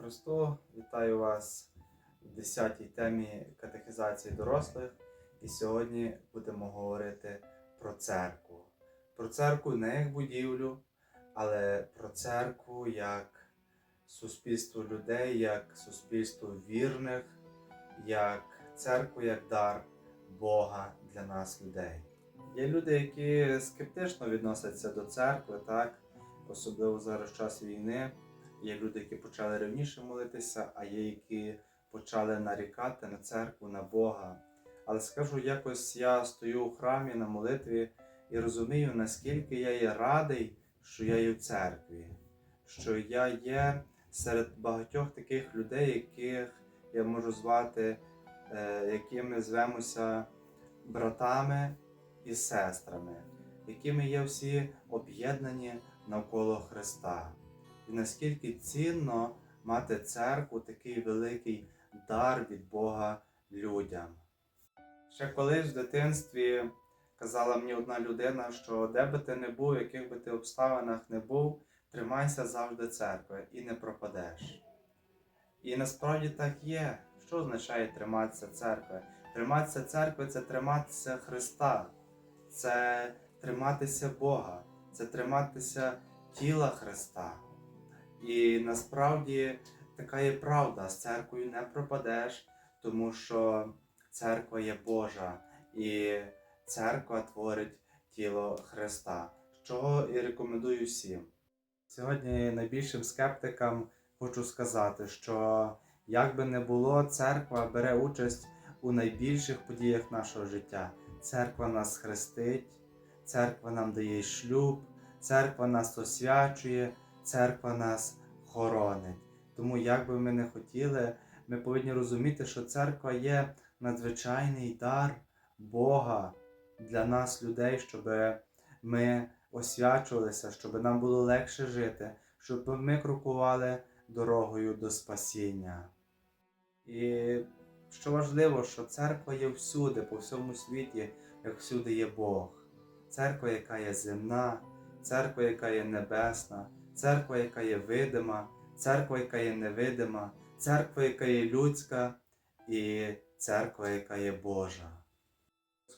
Христу! Вітаю вас в 10-й темі катехізації дорослих. І сьогодні будемо говорити про церкву. Про церкву не як будівлю, але про церкву як суспільство людей, як суспільство вірних, як церкву як дар Бога для нас, людей. Є люди, які скептично відносяться до церкви, так? особливо зараз час війни. Є люди, які почали раніше молитися, а є, які почали нарікати на церкву, на Бога. Але скажу, якось я стою у храмі на молитві і розумію, наскільки я є радий, що я є в церкві, що я є серед багатьох таких людей, яких я можу звати, е, які ми звемося братами і сестрами, які ми є всі об'єднані навколо Христа. І наскільки цінно мати церкву, такий великий дар від Бога людям. Ще колись в дитинстві казала мені одна людина, що де би ти не був, в яких би ти обставинах не був, тримайся завжди церкви і не пропадеш. І насправді так є. Що означає триматися церкви? Триматися церкви це триматися Христа, це триматися Бога, це триматися тіла Христа. І насправді така є правда, з церквою не пропадеш, тому що церква є Божа і церква творить тіло Христа, що і рекомендую всім. Сьогодні найбільшим скептикам хочу сказати, що як би не було, церква бере участь у найбільших подіях нашого життя. Церква нас хрестить, церква нам дає шлюб, церква нас освячує, церква нас хоронить. Тому, як би ми не хотіли, ми повинні розуміти, що церква є надзвичайний дар Бога для нас, людей, щоб ми освячувалися, щоб нам було легше жити, щоб ми крокували дорогою до спасіння. І що важливо, що церква є всюди, по всьому світі, як всюди є Бог. Церква, яка є земна, церква, яка є небесна, церква, яка є видима, церква, яка є невидима, церква, яка є людська, і церква, яка є Божа.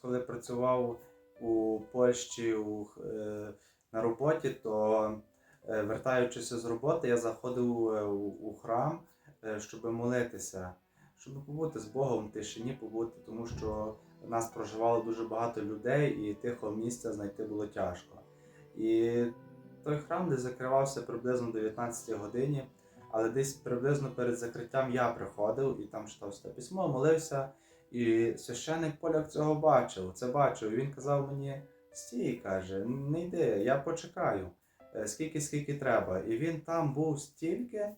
Коли працював у Польщі у, е, на роботі, то е, вертаючись з роботи, я заходив е, у, у храм, е, щоб молитися, щоб побути з Богом в тишині, побути, тому що нас проживало дуже багато людей, і тихого місця знайти було тяжко. І той храм десь закривався приблизно о 19 годині, але десь приблизно перед закриттям я приходив і там читав це письмо, молився. І священник поляк цього бачив, це бачив. І він казав мені: стій, каже, не йди, я почекаю, е, скільки, скільки треба. І він там був стільки,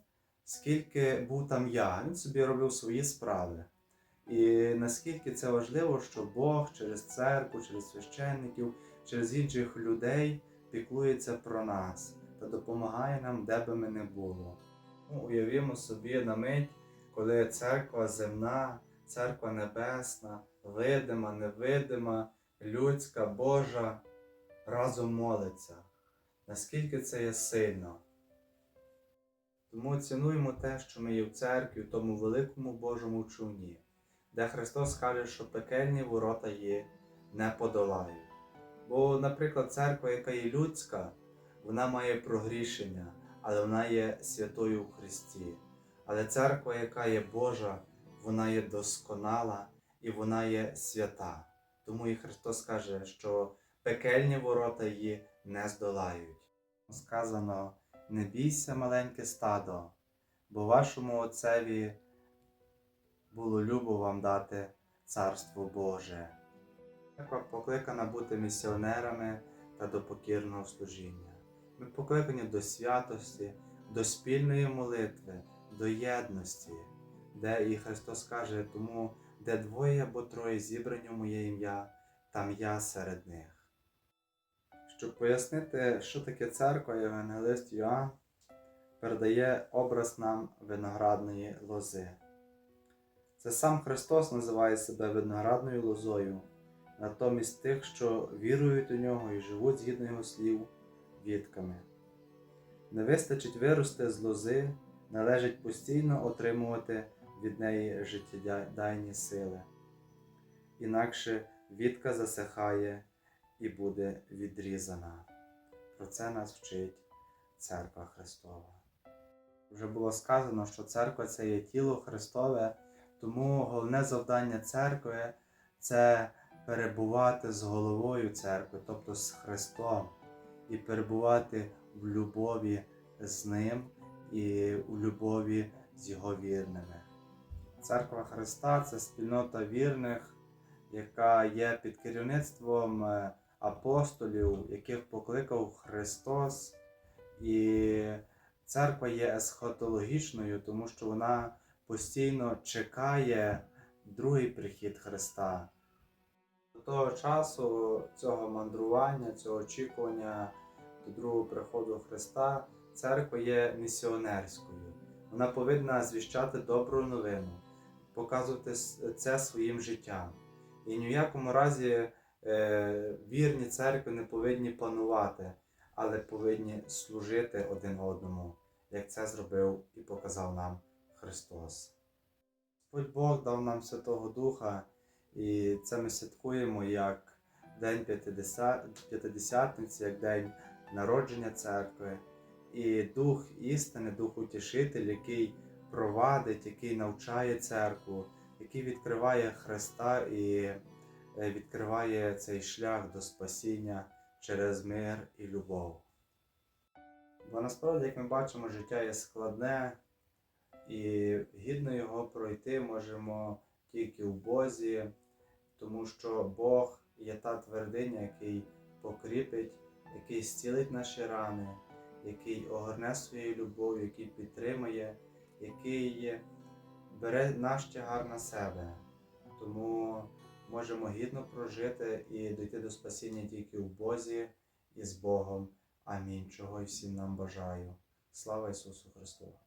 скільки був там я. Він собі робив свої справи. І наскільки це важливо, що Бог через церкву, через священників, через інших людей піклується про нас та допомагає нам, де би ми не було. Ну, уявімо собі на мить, коли церква земна, церква небесна, видима, невидима, людська, Божа разом молиться. Наскільки це є сильно. Тому цінуємо те, що ми є в церкві, в тому великому Божому човні, де Христос каже, що пекельні ворота є не подолають. Бо, наприклад, церква, яка є людська, вона має прогрішення, але вона є святою у Христі. Але церква, яка є Божа, вона є досконала і вона є свята. Тому і Христос каже, що пекельні ворота її не здолають. Сказано: не бійся, маленьке стадо, бо вашому Отцеві було любо вам дати Царство Боже. Церква покликана бути місіонерами та до покірного служіння. Ми покликані до святості, до спільної молитви, до єдності, де і Христос каже, тому де двоє або троє зібрані моє ім'я, там я серед них. Щоб пояснити, що таке церква, Євангелист Йоанн передає образ нам виноградної лози. Це сам Христос називає себе виноградною лозою, натомість тих, що вірують у нього і живуть згідно його слів, вітками. Не вистачить вирости з лози, належить постійно отримувати від неї життєдайні сили. Інакше вітка засихає і буде відрізана. Про це нас вчить Церква Христова. Вже було сказано, що церква це є тіло Христове, тому головне завдання церкви це перебувати з головою церкви, тобто з Христом, і перебувати в любові з Ним і у любові з Його вірними. Церква Христа це спільнота вірних, яка є під керівництвом е, апостолів, яких покликав Христос. І церква є есхатологічною, тому що вона постійно чекає другий прихід Христа. Того часу цього мандрування, цього очікування до другого приходу Христа, церква є місіонерською. Вона повинна звіщати добру новину, показувати це своїм життям. І ні в якому разі е, вірні церкви не повинні панувати, але повинні служити один одному, як це зробив і показав нам Христос. Господь Бог дав нам Святого Духа, і це ми святкуємо як День П'ятидесят- П'ятидесятниці, як День народження церкви. І Дух істини, Дух Утішитель, який провадить, який навчає церкву, який відкриває Христа і е, відкриває цей шлях до спасіння через мир і любов. Бо насправді, як ми бачимо, життя є складне, і гідно його пройти можемо тільки в Бозі, тому що Бог є та твердиня, який покріпить, який зцілить наші рани, який огорне своєю любов'ю, який підтримує, який бере наш тягар на себе. Тому можемо гідно прожити і дійти до спасіння тільки в Бозі і з Богом. Амінь. Чого і всім нам бажаю. Слава Ісусу Христу!